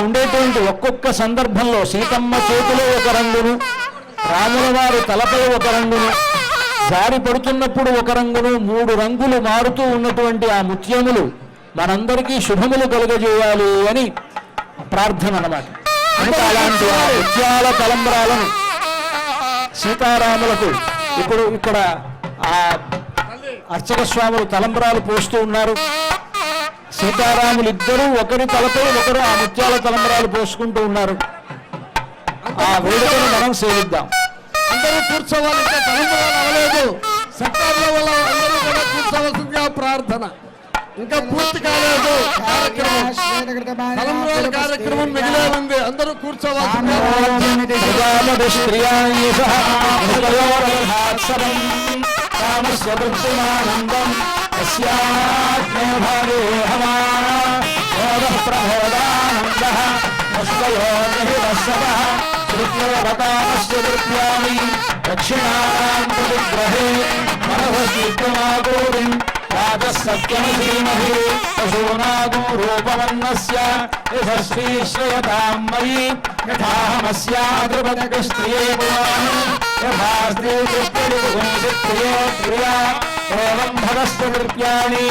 ఉండేటువంటి ఒక్కొక్క సందర్భంలో సీతమ్మ చేతిలో ఒక రంగును రాముల వారి తలపై ఒక రంగును జారి పడుతున్నప్పుడు ఒక రంగును మూడు రంగులు మారుతూ ఉన్నటువంటి ఆ ముత్యములు మనందరికీ శుభములు కలుగజేయాలి అని ప్రార్థన అన్నమాట. అలాంటి ఆ ముత్యాల తలంబరాలను సీతారాములకు ఇప్పుడు ఇక్కడ ఆ అర్చక స్వాములు తలంబరాలు పోస్తూ ఉన్నారు. సీతారాములు ఇద్దరూ ఒకరి తలపై ఒకరు ఆ ముత్యాల తలంబరాలు పోసుకుంటూ ఉన్నారు. ఆ వేడుకను మనం సేవిద్దాం. అందరూ కూర్చోవాలి తలంబరాలు వల్ల అందరూ కూడా కూర్చోవలసిందిగా ప్రార్థన. ఇంకా పూర్తి కాలేదు. కార్యక్రమం. తలంబరాల కార్యక్రమం మిగిలే ఉంది అందరూ కూర్చోవాల్సిందిగా तस्याग्ने भवे हवाना मोदः प्रमोदानन्दः मुष्टयो निहिवसवः तृतीयवतामस्य दृत्यानि दक्षिणानां प्रतिग्रहे मनवसीक्रमागोरिम् राजसत्यमधीमहि पशूनागोरूपवन्नस्य यथश्रीश्रयतां मयि यथाहमस्या द्रुपदकस्त्रिये पुराणि यथास्ते एवं भगस्तु कृत्याणि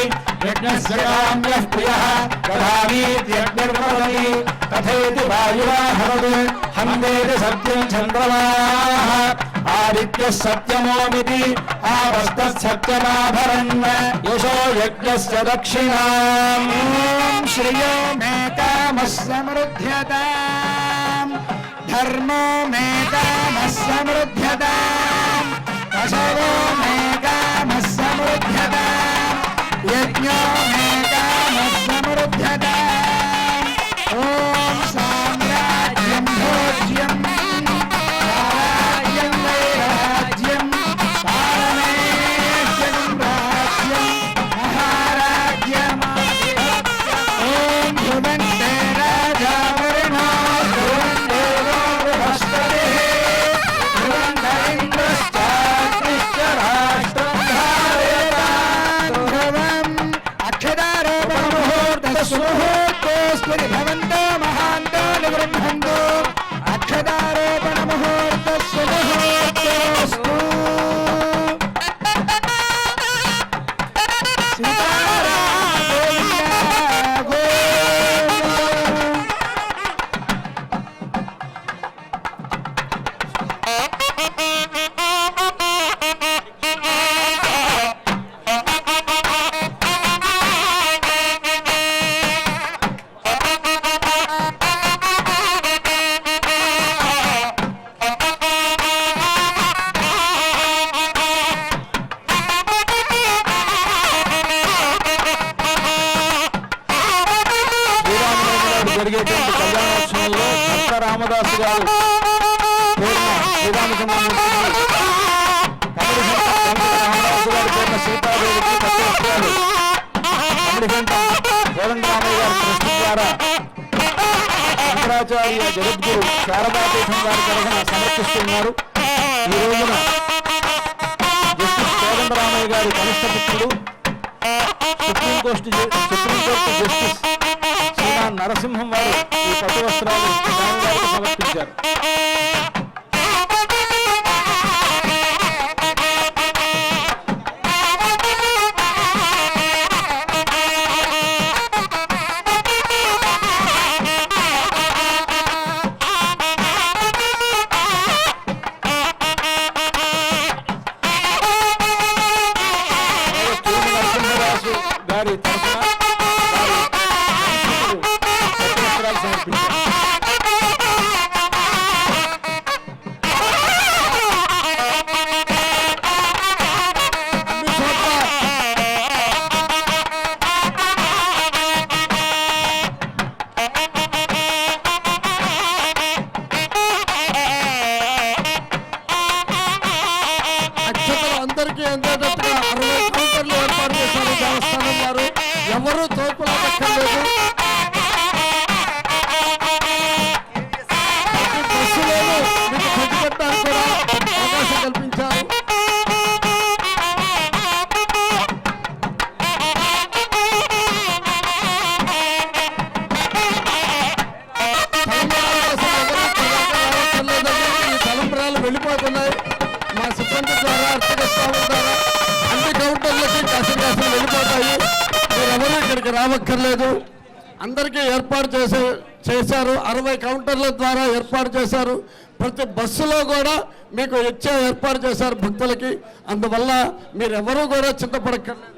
यज्ञस्यान्यः प्रियः दधामीत्यग्निर्वदति तथेति वायुवा हवद् हन्देति सत्यं चन्द्रमाः। आदित्यः सत्यमोमिति आवस्तत्सत्यमाभरन् यशो यज्ञस्य दक्षिणाम्। श्रियो मेतामस्समृध्यताम् धर्मो मेतामस्समृध्यताम् कशवो मे యజ్ఞో మే అక్షదారోపణముహూర్తస్ముహూర్తోస్మి భవంతో మహాంతో నిగృహంతో అక్షదారోపణ రామదాసు గారు. శంకరాచార్య జగద్గురు శారదాపీఠం గారి తరఫున సమర్పిస్తున్నారు. ఈ రోజున జస్టిస్ కోదండరామయ్య గారి కనిష్ట పుత్రుడు సుప్రీంకోర్టు సుప్రీంకోర్టు జస్టిస్ నరసింహం వారు ఈ పట్టు వస్త్రాలు సమర్పించారు. అక్కర్లేదు అందరికీ ఏర్పాటు చేసే చేశారు. అరవై కౌంటర్ల ద్వారా ఏర్పాటు చేశారు. ప్రతి బస్సులో కూడా మీకు ఇచ్చే ఏర్పాటు చేశారు భక్తులకి. అందువల్ల మీరెవరూ కూడా చింతపడక్కర్లేదు.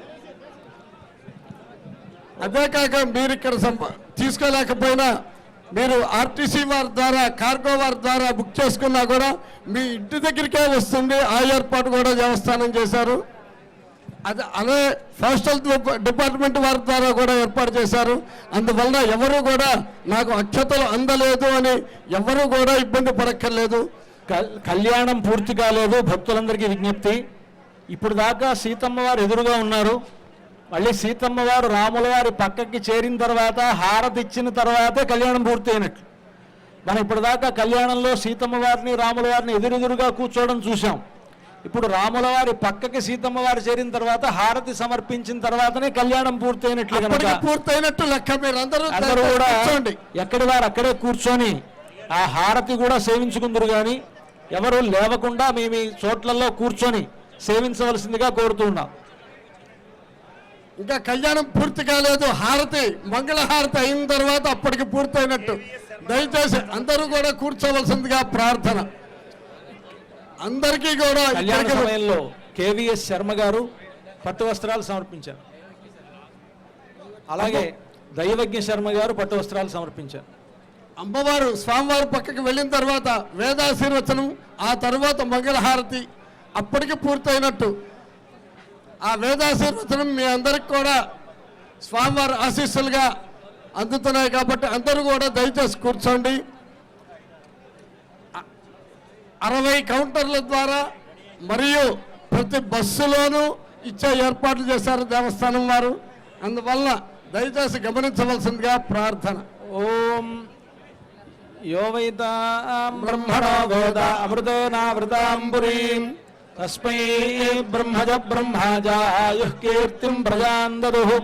అదే కాక మీరు ఇక్కడ సంప- తీసుకోలేకపోయినా మీరు ఆర్టీసీ వారి ద్వారా కార్గో వారి ద్వారా బుక్ చేసుకున్నా కూడా మీ ఇంటి దగ్గరికే వస్తుంది. ఆ ఏర్పాటు కూడా దేవస్థానం చేశారు. అది అదే పోస్టల్ డిపార్ట్మెంట్ వారి ద్వారా కూడా ఏర్పాటు చేశారు. అందువలన ఎవరు కూడా నాకు అక్షతలు అందలేదు అని ఎవరు కూడా ఇబ్బంది పడక్కర్లేదు. కల్- కళ్యాణం పూర్తి కాలేదు భక్తులందరికీ విజ్ఞప్తి. ఇప్పుడు దాకా సీతమ్మ వారు ఎదురుగా ఉన్నారు. మళ్ళీ సీతమ్మ వారు రాముల వారి పక్కకి చేరిన తర్వాత హారతి ఇచ్చిన తర్వాతే కళ్యాణం పూర్తి అయినట్లు. మనం ఇప్పుడు దాకా కళ్యాణంలో సీతమ్మ వారిని రాముల వారిని ఎదురెదురుగా కూర్చోవడం చూసాం ఇప్పుడు రాముల వారి పక్కకి సీతమ్మ వారు చేరిన తర్వాత హారతి సమర్పించిన తర్వాతనే కళ్యాణం పూర్తి అయినట్లు కనుక అప్పటికి పూర్తయినట్టు లెక్క మీరందరూ అందరూ కూడా ఎక్కడి వారు అక్కడే కూర్చొని ఆ హారతి కూడా సేవించుకుందరు కానీ ఎవరు లేవకుండా మీ మీ చోట్లలో కూర్చొని సేవించవలసిందిగా కోరుతున్నాం ఇంకా కళ్యాణం పూర్తి కాలేదు హారతి మంగళ హారతి అయిన తర్వాత అప్పటికి పూర్తయినట్టు. దయచేసి అందరూ కూడా కూర్చోవలసిందిగా ప్రార్థన. అందరికీ కూడా కళ్యాణ సమయంలో కేవీఎస్ శర్మ గారు పట్టు వస్త్రాలు సమర్పించారు. అలాగే దైవజ్ఞ శర్మ గారు పట్టు వస్త్రాలు సమర్పించారు. అమ్మవారు స్వామివారి పక్కకి వెళ్ళిన తర్వాత వేదాశీర్వచనం ఆ తర్వాత మంగళహారతి అప్పటికి పూర్తయినట్టు. ఆ వేదాశీర్వచనం మీ అందరికి కూడా స్వామివారి ఆశీస్సులుగా అందుతున్నాయి కాబట్టి అందరూ కూడా దయచేసి కూర్చోండి. అరవై కౌంటర్ల ద్వారా మరియు ప్రతి బస్సులోనూ ఇచ్చే ఏర్పాట్లు చేశారు దేవస్థానం వారు. అందువల్ల దయచేసి గమనించవలసిందిగా ప్రార్థన. ఓం యో వైతాం బ్రహ్మణో వేద తస్మై బ్రహ్మజ బ్రహ్మజాయు కీర్తిం ప్రజాందరు దదుః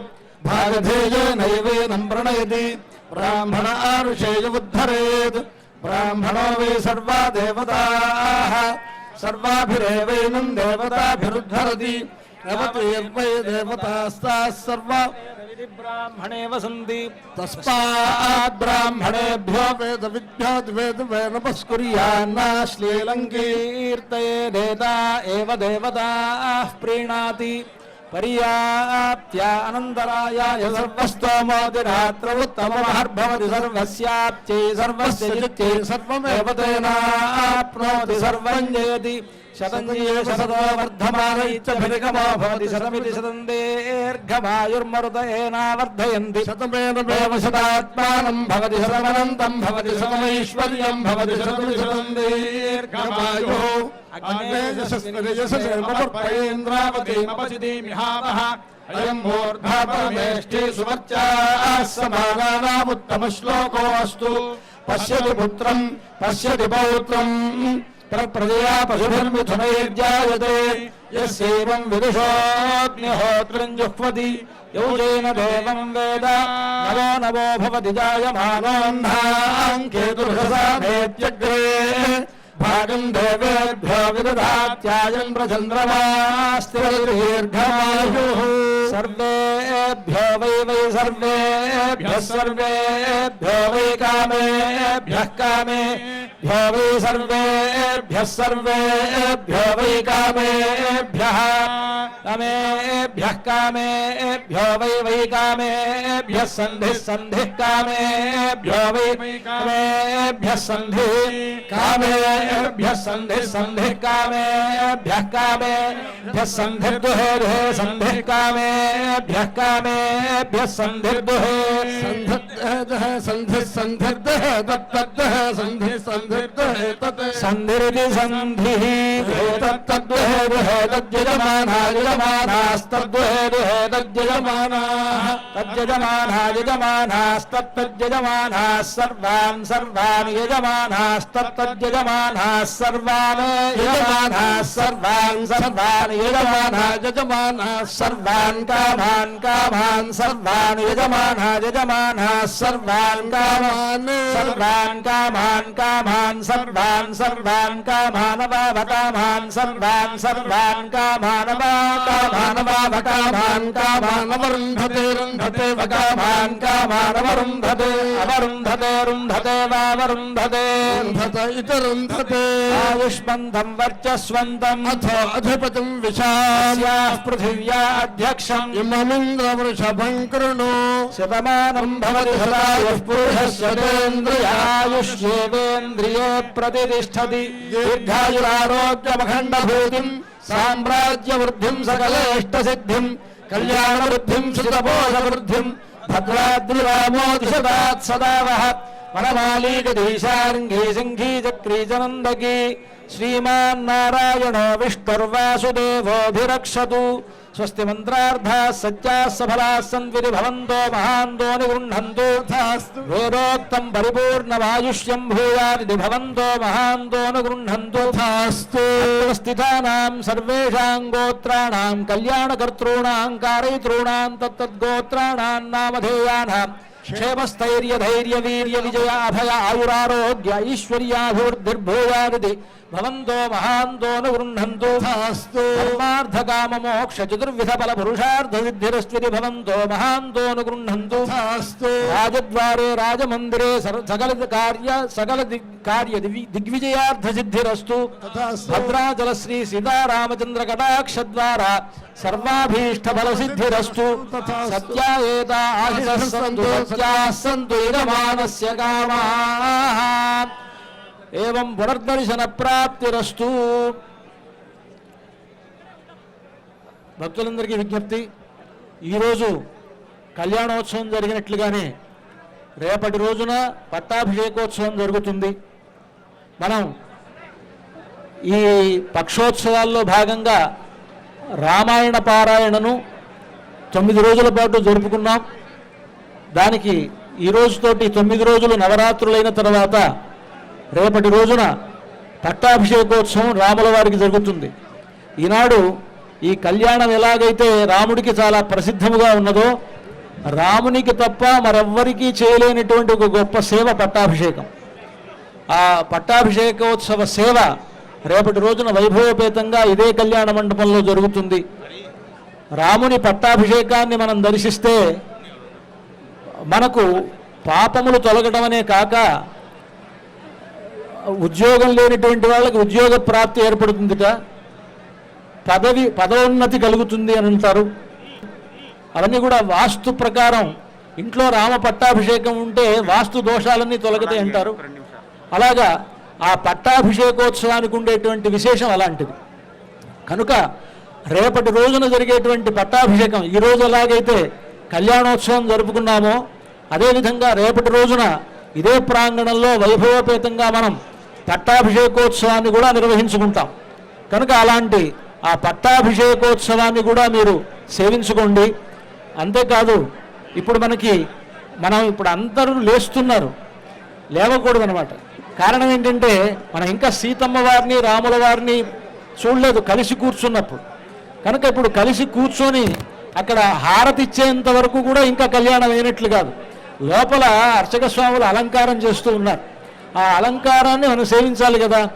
భాగధేయేనైవేనం ప్రణయతి. బ్రాహ్మణ ఆరుషేయుద్ధరేత్ ఉద్ధరేత్. ब्राह्मणो वै सर्वा देवता सर्वाभिरेवैनम् देवताभिरुद्धरति नवत्वै देवतास्ताः सर्वा। ब्राह्मणेव सन्ति। तस्मात् ब्राह्मणेभ्यो वेदविद्भ्यो प्रीणाति। అనంతరాయాయ సర్వస్తోమోతి రాత్ర ఉత్తమమహర్భవతి సర్వస్యాప్త్యై సర్వస్య చిత్తే సర్వమేవ తేనాప్నోతి సర్వం జయతి శతం జీవ శతతో వర్ధమాన ఇత్యభిగమో భవతి శతమితి శతం దీర్ఘమాయుర్మరుత ఏనావర్ధయంతి శతమేన దేవ శతాత్మానం భవతి శతమనంతం భవతి శతమైశ్వర్యం భవతి శతం శతం దీర్ఘమాయు అగ్నేయశస్త్రయశసేంద్రావతీమపచిదీమిహావః అయం మూర్ధా పరమేష్ఠి సుమత్యాः సమానానాముత్తమ శ్లోకోऽస్తు పశ్యతి పుత్రం పశ్యతి పౌత్రం प्रजया पशुभिर्मिथुनैर्जायते यस्यैवं विदुषोऽग्निहोत्रिञ्जुह्वति। यौजेन देवं वेद। नवो नवो भवति जायमानोऽह्नाम् केतुर्हसा नेत्यग्रे भागम् देवेभ्यो विदधात्यायम् प्रचन्द्रमास्तिर्दीर्घमायुः सर्वेभ्यो वै वै सर्वेभ्यः सर्वेभ्यो वै कामेभ्यः कामे। भ्यो वै सर्वेभ्यः सर्वेभ्यो वै कामेभ्यः। कामेभ्यः कामेभ्यो वै वै कामेभ्यः सन्धिः सन्धिः कामेभ्यो वै कामेभ्यः सन्धिः कामे। अभ्य संधि संधि कामे अभ्य कामे। कामेभ्यः सन्धिर्दुहेः सन्धिः कामेभ्यः कामेभ्यः सन्धिर्दुहे सन्धिर्दः सन्धिः सन्धिर्दः तत्तद्दः सन्धिः सन्धिर्दः तत्। सन्धिरिति सन्धिः तत्तद्दुहे दुहे तद्यजमाना यजमानास्तद्दुहे दुहे तद्यजमानाः तद्यजमाना यजमानास्तत्तद्यजमानाः सर्वान् सर्वान् यजमानास्तत्तद्यजमानाः सर्वान् यजमानाः सर्वान् सर्वान् यजमानः यजमानः सर्वान् सर्वान् यजमानः यजमानः सर्वान् का सर्वान् कामान् भान सर्वान् सर्वान् कामानवाभकामान् सर्वान् सर्वान् कामानवाकामानवाभकामान् कामानवरुन्धते रुन्धते भकामान् अथ दिशाः पृथिव्या अध्यक्षम् इममिन्द्रवृषभम् कृणु वृद्धि भवति सदायुः पुरुषस्वतेन्द्रियायुष्येवेन्द्रिये प्रतिष्ठति। दीर्घायुरारोग्यमखण्डभूतिम् साम्राज्यवृद्धिम् सकलेष्टसिद्धिम् कल्याणवृद्धिम् श्रुतपोषवृद्धिम् सदा वः श्रीमान्नारायणो विष्णुर्वासुदेवोऽभिरक्षतु स्वस्ति मन्त्रार्धाः सज्जाः सफलाः सन्विरिभवन्तो महान्तो निगृह्णन्तु। घोरोक्तम् परिपूर्णमायुष्यम् भूयानिधि भवन्तो महान्तो अनुगृह्णन्तु स्थितानाम् सर्वेषाम् गोत्राणाम् कल्याणकर्तॄणाम् कारयितॄणाम् तत्तद्गोत्राणाम् नामधेयानाम् क्षेमस्थैर्यधैर्यवीर्यविजयाभय आयुरारोग्य ऐश्वर्याभिवृद्धिर्भूयानिति भवन्तो महान्तो न गृह्णन्तु। अस्तु धर्मार्थकाममोक्ष चतुर्विधफलपुरुषार्थसिद्धिरस्त्विति भवन्तो महान्तो न गृह्णन्तु। अस्तु राजद्वारे राजमन्दिरे सकलकार्य सकलकार्य दिग्विजयार्थसिद्धिरस्तु भद्राचलश्री सीतारामचन्द्रकटाक्षद्वारा सर्वाभीष्टफलसिद्धिरस्तु। सत्या एता आशिषः सन्तु सत्याः सन्तु इदमानस्य कामाः। ఏం పునర్దర్శన ప్రాప్తిరస్తు. భక్తులందరికీ విజ్ఞప్తి ఈరోజు కళ్యాణోత్సవం జరిగినట్లుగానే రేపటి రోజున పట్టాభిషేకోత్సవం జరుగుతుంది. మనం ఈ పక్షోత్సవాల్లో భాగంగా రామాయణ పారాయణను తొమ్మిది రోజుల పాటు జరుపుకున్నాం. దానికి ఈ రోజుతోటి తొమ్మిది రోజులు నవరాత్రులైన తర్వాత రేపటి రోజున పట్టాభిషేకోత్సవం రాముల వారికి జరుగుతుంది. ఈనాడు ఈ కళ్యాణం ఎలాగైతే రాముడికి చాలా ప్రసిద్ధముగా ఉన్నదో రామునికి తప్ప మరెవ్వరికీ చేయలేనటువంటి ఒక గొప్ప సేవ పట్టాభిషేకం. ఆ పట్టాభిషేకోత్సవ సేవ రేపటి రోజున వైభవపేతంగా ఇదే కళ్యాణ మండపంలో జరుగుతుంది. రాముని పట్టాభిషేకాన్ని మనం దర్శిస్తే మనకు పాపములు తొలగడం అనే కాక ఉద్యోగం లేనిటువంటి వాళ్ళకి ఉద్యోగ ప్రాప్తి ఏర్పడుతుందిట. పదవి పదోన్నతి కలుగుతుంది అని అంటారు. అవన్నీ కూడా వాస్తు ప్రకారం. ఇంట్లో రామ పట్టాభిషేకం ఉంటే వాస్తు దోషాలన్నీ తొలగతాయి అంటారు. అలాగా ఆ పట్టాభిషేకోత్సవానికి ఉండేటువంటి విశేషం అలాంటిది. కనుక రేపటి రోజున జరిగేటువంటి పట్టాభిషేకం ఈ రోజు ఎలాగైతే కళ్యాణోత్సవం జరుపుకున్నామో అదేవిధంగా రేపటి రోజున ఇదే ప్రాంగణంలో వైభవపేతంగా మనం పట్టాభిషేకోత్సవాన్ని కూడా నిర్వహించుకుంటాం. కనుక అలాంటి ఆ పట్టాభిషేకోత్సవాన్ని కూడా మీరు సేవించుకోండి. అంతేకాదు ఇప్పుడు మనకి మనం ఇప్పుడు అందరూ లేస్తున్నారు. లేవకూడదు అనమాట కారణం ఏంటంటే మనం ఇంకా సీతమ్మ వారిని రాముల వారిని చూడలేదు కలిసి కూర్చున్నప్పుడు. కనుక ఇప్పుడు కలిసి కూర్చొని అక్కడ హారతి ఇచ్చేంత వరకు కూడా ఇంకా కళ్యాణం అయినట్లు కాదు. లోపల అర్చక స్వాములు అలంకారం చేస్తూ ఉన్నారు. ఆ అలంకారాన్ని మనం సేవించాలి కదా.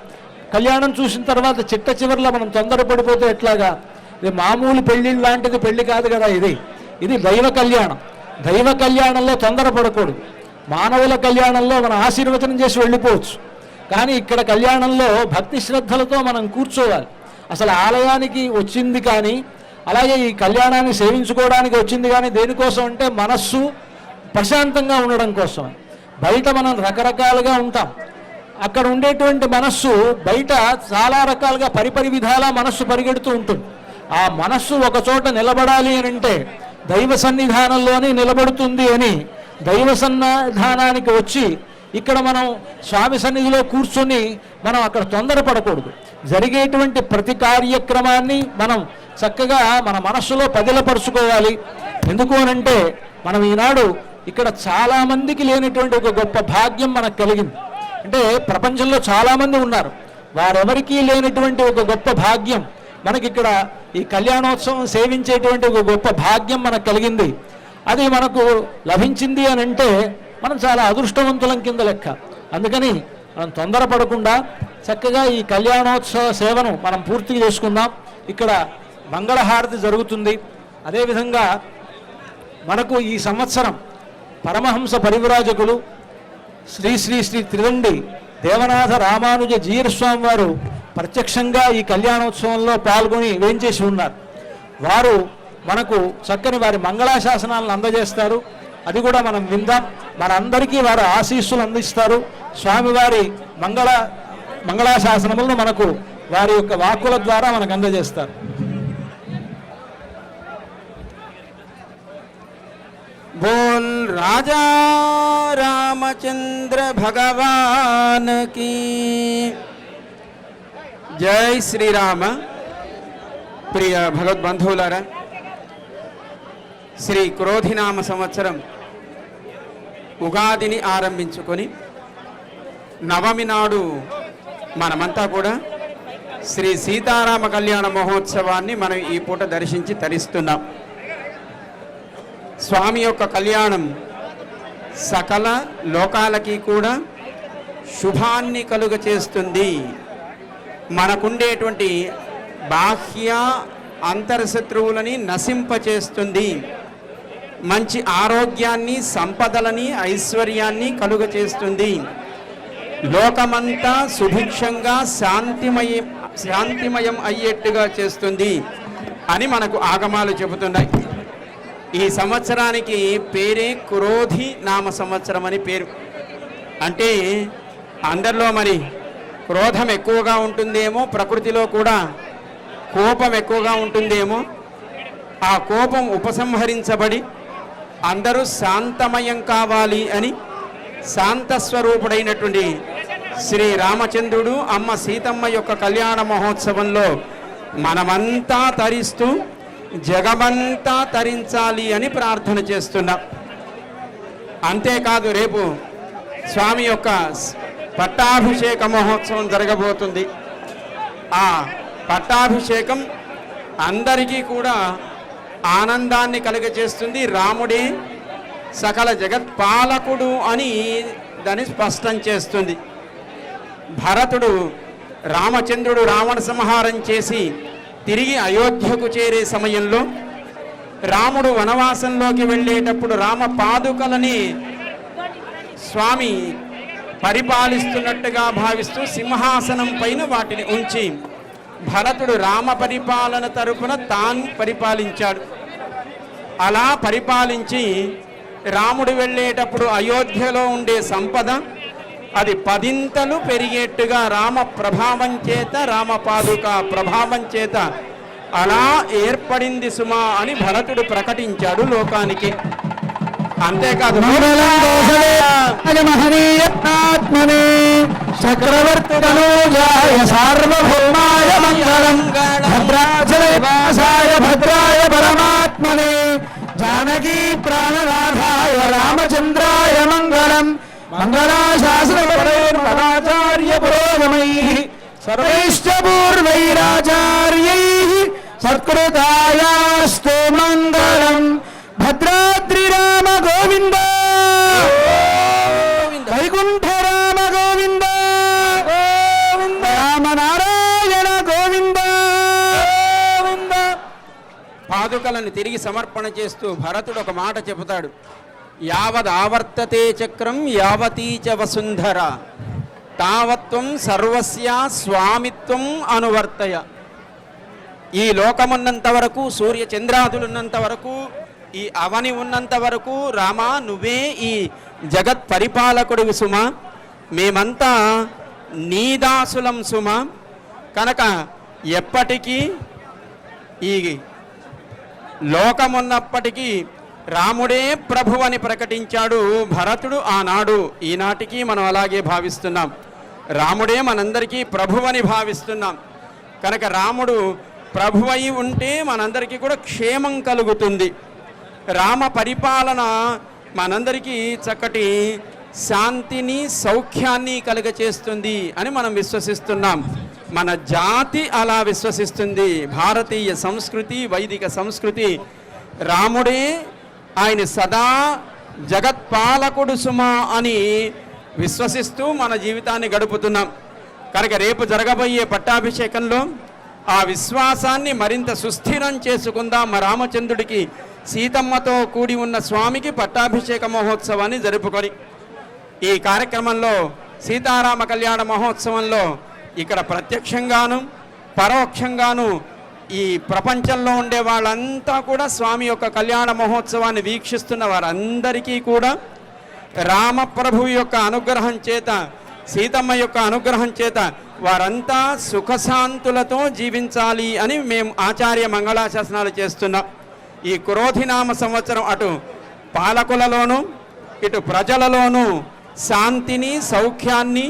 కళ్యాణం చూసిన తర్వాత చిట్ట చివరిలో మనం తొందరపడిపోతే ఎట్లాగా? ఇది మామూలు పెళ్ళి లాంటిది పెళ్ళి కాదు కదా ఇది. ఇది దైవ కళ్యాణం. దైవ కళ్యాణంలో తొందరపడకూడదు. మానవుల కళ్యాణంలో మనం ఆశీర్వచనం చేసి వెళ్ళిపోవచ్చు. కానీ ఇక్కడ కళ్యాణంలో భక్తి శ్రద్ధలతో మనం కూర్చోవాలి. అసలు ఆలయానికి వచ్చింది కానీ అలాగే ఈ కళ్యాణాన్ని సేవించుకోవడానికి వచ్చింది కానీ దేనికోసం అంటే మనస్సు ప్రశాంతంగా ఉండడం కోసం. బయట మనం రకరకాలుగా ఉంటాం. అక్కడ ఉండేటువంటి మనస్సు బయట చాలా రకాలుగా పరిపరి విధాలా మనస్సు పరిగెడుతూ ఉంటుంది. ఆ మనస్సు ఒక చోట నిలబడాలి అని అంటే దైవ సన్నిధానంలోనే నిలబడుతుంది అని దైవ సన్నిధానానికి వచ్చి ఇక్కడ మనం స్వామి సన్నిధిలో కూర్చొని మనం అక్కడ తొందరపడకూడదు. జరిగేటువంటి ప్రతి కార్యక్రమాన్ని మనం చక్కగా మన మనస్సులో పదిలపరుచుకోవాలి. ఎందుకు అనంటే మనం ఈనాడు ఇక్కడ చాలా మందికి లేనటువంటి ఒక గొప్ప భాగ్యం మనకు కలిగింది. అంటే ప్రపంచంలో చాలా మంది ఉన్నారు. వారెవరికీ లేనటువంటి ఒక గొప్ప భాగ్యం మనకి ఇక్కడ ఈ కళ్యాణోత్సవం సేవించేటువంటి ఒక గొప్ప భాగ్యం మనకు కలిగింది. అది మనకు లభించింది అని అంటే మనం చాలా అదృష్టవంతులం కింద లెక్క. అందుకని మనం తొందరపడకుండా చక్కగా ఈ కళ్యాణోత్సవ సేవను మనం పూర్తి చేసుకుందాం. ఇక్కడ మంగళహారతి జరుగుతుంది. అదేవిధంగా మనకు ఈ సంవత్సరం పరమహంస పరివిరాజకులు శ్రీ శ్రీ శ్రీ త్రిదండి దేవనాథ రామానుజ జీరస్వామి వారు ప్రత్యక్షంగా ఈ కళ్యాణోత్సవంలో పాల్గొని వేంచేసి ఉన్నారు. వారు మనకు చక్కని వారి మంగళాశాసనాలను అందజేస్తారు. అది కూడా మనం విందాం. మనందరికీ వారు ఆశీస్సులు అందిస్తారు. స్వామివారి మంగళ మంగళాశాసనములను మనకు వారి యొక్క వాక్కుల ద్వారా మనకు అందజేస్తారు. बोल राजा रामचंद्र भगवान की జై శ్రీరామ ప్రియ భగవద్బంధువులారా శ్రీ క్రోధినామ సంవత్సరం ఉగాదిని ఆరంభించుకొని నవమి నాడు మనమంతా కూడా శ్రీ సీతారామ కళ్యాణ మహోత్సవాన్ని మనం ఈ పూట దర్శించి తరిస్తున్నాం స్వామి యొక్క కళ్యాణం సకల లోకాలకి కూడా శుభాన్ని కలుగ చేస్తుంది. మనకుండేటువంటి బాహ్య అంతర్శత్రువులని నశింపచేస్తుంది మంచి ఆరోగ్యాన్ని సంపదలని ఐశ్వర్యాన్ని కలుగ చేస్తుంది. లోకమంతా సుభిక్షంగా శాంతిమయం శాంతిమయం అయ్యేట్టుగా చేస్తుంది అని మనకు ఆగమాలు చెబుతున్నాయి. ఈ సంవత్సరానికి పేరే క్రోధి నామ సంవత్సరం అని పేరు. అంటే అందరిలో మరి క్రోధం ఎక్కువగా ఉంటుందేమో ప్రకృతిలో కూడా కోపం ఎక్కువగా ఉంటుందేమో ఆ కోపం ఉపసంహరించబడి అందరూ శాంతమయం కావాలి అని శాంతస్వరూపుడైనటువంటి శ్రీ రామచంద్రుడు అమ్మ సీతమ్మ యొక్క కళ్యాణ మహోత్సవంలో మనమంతా తరిస్తూ జగమంతా తరించాలి అని ప్రార్థన చేస్తున్నాం. అంతేకాదు రేపు స్వామి యొక్క పట్టాభిషేక మహోత్సవం జరగబోతుంది. ఆ పట్టాభిషేకం అందరికీ కూడా ఆనందాన్ని కలుగజేస్తుంది. రాముడే సకల జగత్పాలకుడు అని దాన్ని స్పష్టం చేస్తుంది. భరతుడు రామచంద్రుడు రావణ సంహారం చేసి తిరిగి అయోధ్యకు చేరే సమయంలో రాముడు వనవాసంలోకి వెళ్ళేటప్పుడు రామ పాదుకలని స్వామి పరిపాలిస్తున్నట్టుగా భావిస్తూ సింహాసనం పైన వాటిని ఉంచి భరతుడు రామ పరిపాలన తరపున తాను పరిపాలించాడు. అలా పరిపాలించి రాముడు వెళ్ళేటప్పుడు అయోధ్యలో ఉండే సంపద అది పదింతలు పెరిగేట్టుగా రామ ప్రభావం చేత రామ పాదుక ప్రభావం చేత అలా ఏర్పడింది సుమా అని భరతుడు ప్రకటించాడు లోకానికి. అంతేకాదు సార్వభౌమాయ మంగళం. భద్రాచలవాసాయ భద్రాయ పరమాత్మనే. జానకీ ప్రాణనాథాయ రామచంద్రాయ మంగళం. మంగళాశాసనపరాచార్య పురోగమై సర్వైశ్చ పూర్వైరాచార్యై సత్కృతాయాస్తు మంగళం భద్రాద్రి రామ గోవింద వైకుంఠ రామ గోవింద పాదుకలను తిరిగి సమర్పణ చేస్తూ భరతుడు ఒక మాట చెబుతాడు. యావదావర్తతే చక్రం యావతీ చ వసుంధర. తావత్వం సర్వస్య స్వామిత్వం అనువర్తయ. ఈ లోకమున్నంత వరకు సూర్య చంద్రాదులున్నంత వరకు ఈ అవని ఉన్నంత వరకు రామా నువ్వే ఈ జగత్ పరిపాలకుడివి సుమ. మేమంతా నీదాసులం సుమ. కనుక ఎప్పటికీ ఈ లోకమున్నప్పటికీ రాముడే ప్రభు అని ప్రకటించాడు భరతుడు ఆనాడు. ఈనాటికి మనం అలాగే భావిస్తున్నాం. రాముడే మనందరికీ ప్రభు అని భావిస్తున్నాం. కనుక రాముడు ప్రభు అయి ఉంటే మనందరికీ కూడా క్షేమం కలుగుతుంది. రామ పరిపాలన మనందరికీ చక్కటి శాంతిని సౌఖ్యాన్ని కలుగచేస్తుంది అని మనం విశ్వసిస్తున్నాం. మన జాతి అలా విశ్వసిస్తుంది. భారతీయ సంస్కృతి వైదిక సంస్కృతి. రాముడే ఆయన సదా జగత్పాలకుడు సుమా అని విశ్వసిస్తూ మన జీవితాన్ని గడుపుతున్నాం. కనుక రేపు జరగబోయే పట్టాభిషేకంలో ఆ విశ్వాసాన్ని మరింత సుస్థిరం చేసుకుందాం. మా రామచంద్రుడికి సీతమ్మతో కూడి ఉన్న స్వామికి పట్టాభిషేక మహోత్సవాన్ని జరుపుకొని ఈ కార్యక్రమంలో సీతారామ కళ్యాణ మహోత్సవంలో ఇక్కడ ప్రత్యక్షంగాను పరోక్షంగాను ఈ ప్రపంచంలో ఉండే వాళ్ళంతా కూడా స్వామి యొక్క కళ్యాణ మహోత్సవాన్ని వీక్షిస్తున్న వారందరికీ కూడా రామప్రభు యొక్క అనుగ్రహం చేత సీతమ్మ యొక్క అనుగ్రహం చేత వారంతా సుఖశాంతులతో జీవించాలి అని మేము ఆచార్య మంగళాశాసనాలు చేస్తున్నాం ఈ క్రోధినామ సంవత్సరం అటు పాలకులలోనూ ఇటు ప్రజలలోనూ శాంతిని సౌఖ్యాన్ని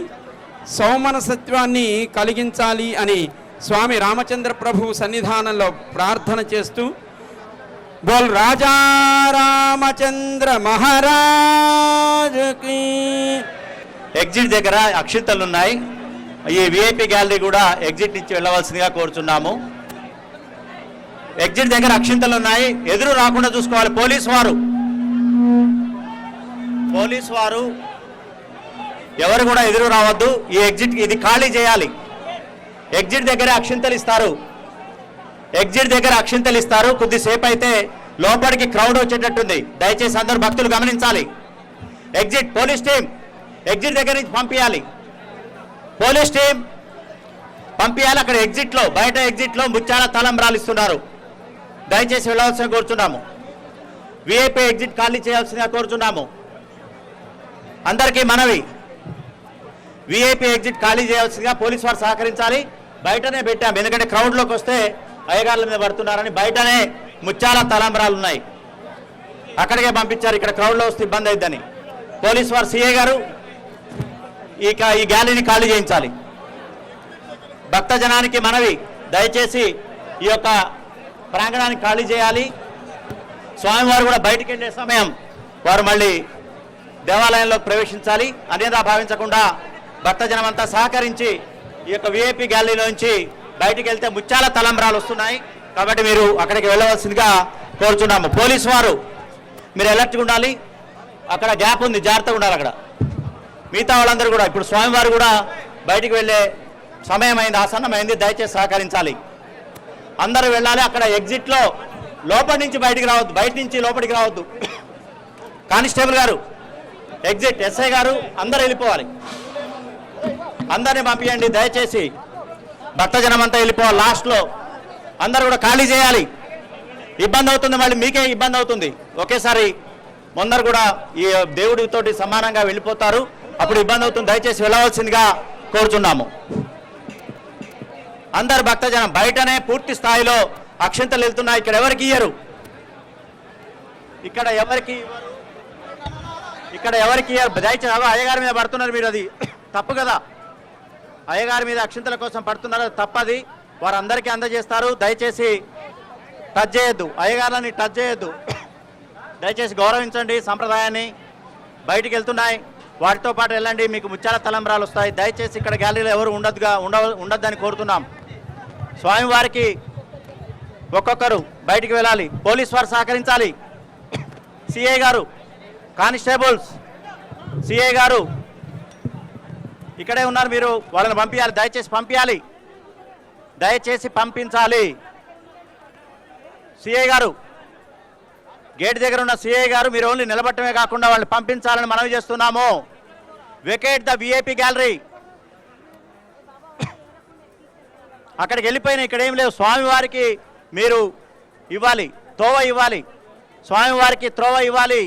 సౌమనసత్వాన్ని కలిగించాలి అని స్వామి రామచంద్ర ప్రభు సన్నిధానంలో ప్రార్థన చేస్తూ బోల్ రాజా రామచంద్ర మహారాజుకి ఎగ్జిట్ దగ్గర అక్షింతలు ఉన్నాయి ఈ విఐపి గ్యాలరీ కూడా ఎగ్జిట్ నుంచి వెళ్ళవలసిందిగా కోరుచున్నాము. ఎగ్జిట్ దగ్గర అక్షింతలు ఉన్నాయి ఎదురు రాకుండా చూసుకోవాలి పోలీస్ వారు. పోలీస్ వారు ఎవరు కూడా ఎదురు రావద్దు. ఈ ఎగ్జిట్ ఇది ఖాళీ చేయాలి. ఎగ్జిట్ దగ్గర అక్షింతలు ఇస్తారు. ఎగ్జిట్ దగ్గర అక్షింతలు ఇస్తారు. కొద్దిసేపు అయితే లోపలికి క్రౌడ్ వచ్చేటట్టుంది. దయచేసి అందరూ భక్తులు గమనించాలి. ఎగ్జిట్ పోలీస్ టీం ఎగ్జిట్ దగ్గర నుంచి పంపించాలి పోలీస్ టీం పంపించాలి అక్కడ ఎగ్జిట్లో బయట ఎగ్జిట్లో ముత్యాల తలం ఇస్తున్నారు దయచేసి వెళ్ళవలసిన కోరుచున్నాము. విఐపీ ఎగ్జిట్ ఖాళీ చేయాల్సిందిగా కోరుచున్నాము. అందరికీ మనవి. విఐపీ ఎగ్జిట్ ఖాళీ చేయాల్సిందిగా పోలీసు వారు సహకరించాలి. బయటనే పెట్టాము ఎందుకంటే క్రౌడ్లోకి వస్తే అయ్యగారుల మీద పడుతున్నారని బయటనే ముత్యాల తలంబరాలు ఉన్నాయి. అక్కడికే పంపించారు. ఇక్కడ క్రౌడ్లో వస్తే ఇబ్బంది అయిద్దని. పోలీస్ వారు సీఏ గారు ఇక ఈ గ్యాలరీని ఖాళీ చేయించాలి. భక్త జనానికి మనవి. దయచేసి ఈ యొక్క ప్రాంగణాన్ని ఖాళీ చేయాలి. స్వామివారు కూడా బయటికి వెళ్ళే సమయం వారు మళ్ళీ దేవాలయంలోకి ప్రవేశించాలి. అనేదా భావించకుండా భక్తజనం అంతా సహకరించి ఈ యొక్క విఐపి గ్యాలరీలోంచి బయటికి వెళ్తే ముత్యాల తలంబరాలు వస్తున్నాయి. కాబట్టి మీరు అక్కడికి వెళ్ళవలసిందిగా కోరుచున్నాము. పోలీసు వారు మీరు ఎలర్ట్గా ఉండాలి. అక్కడ గ్యాప్ ఉంది జాగ్రత్తగా ఉండాలి అక్కడ. మిగతా వాళ్ళందరూ కూడా ఇప్పుడు స్వామివారు కూడా బయటికి వెళ్ళే సమయం అయింది ఆసన్నమైంది దయచేసి సహకరించాలి. అందరూ వెళ్ళాలి. అక్కడ ఎగ్జిట్లో లోపలి నుంచి బయటికి రావద్దు. బయట నుంచి లోపలికి రావద్దు. కానిస్టేబుల్ గారు ఎగ్జిట్ ఎస్ఐ గారు అందరూ వెళ్ళిపోవాలి. అందరిని పంపించండి దయచేసి. భక్తజనం అంతా వెళ్ళిపోవాలి లాస్ట్లో. అందరు కూడా ఖాళీ చేయాలి. ఇబ్బంది అవుతుంది మళ్ళీ మీకే ఇబ్బంది అవుతుంది. ఒకేసారి ముందరు కూడా ఈ దేవుడితోటి సమానంగా వెళ్ళిపోతారు. అప్పుడు ఇబ్బంది అవుతుంది దయచేసి వెళ్ళవలసిందిగా కోరుచున్నాము. అందరు భక్తజనం బయటనే పూర్తి స్థాయిలో అక్షింతలు వెళ్తున్నాయి ఇక్కడ ఎవరికి ఇయ్యరు? ఇక్కడ ఎవరికి ఇక్కడ ఎవరికి ఇయ్యరు? దయచేసి అయ్యగారి మీద పడుతున్నారు మీరు అది. తప్పు కదా. అయ్యగారి మీద అక్షింతల కోసం పడుతున్నారు తప్పది. వారందరికీ అందజేస్తారు. దయచేసి టచ్ చేయొద్దు. అయ్యగారులని టచ్ చేయొద్దు. దయచేసి గౌరవించండి సంప్రదాయాన్ని. బయటికి వెళ్తున్నాయి. వాటితో పాటు వెళ్ళండి. మీకు ముత్యాల తలంబరాలు వస్తాయి. దయచేసి ఇక్కడ గ్యాలరీలో ఎవరు ఉండదుగా ఉండ ఉండొద్దని కోరుతున్నాం. స్వామివారికి ఒక్కొక్కరు బయటికి వెళ్ళాలి. పోలీస్ వారు సహకరించాలి. సిఐ గారు కానిస్టేబుల్స్ సిఐ గారు ఇక్కడే ఉన్నారు మీరు వాళ్ళని పంపించాలి దయచేసి పంపించాలి దయచేసి పంపించాలి. సిఐ గారు గేట్ దగ్గర ఉన్న సిఐ గారు మీరు ఓన్లీ నిలబట్టమే కాకుండా వాళ్ళని పంపించాలని మనవి చేస్తున్నాము. Vacate the VIP gallery. అక్కడికి వెళ్ళిపోయిన ఇక్కడ ఏం లేవు. స్వామివారికి మీరు ఇవ్వాలి త్రోవ ఇవ్వాలి. స్వామివారికి త్రోవ ఇవ్వాలి.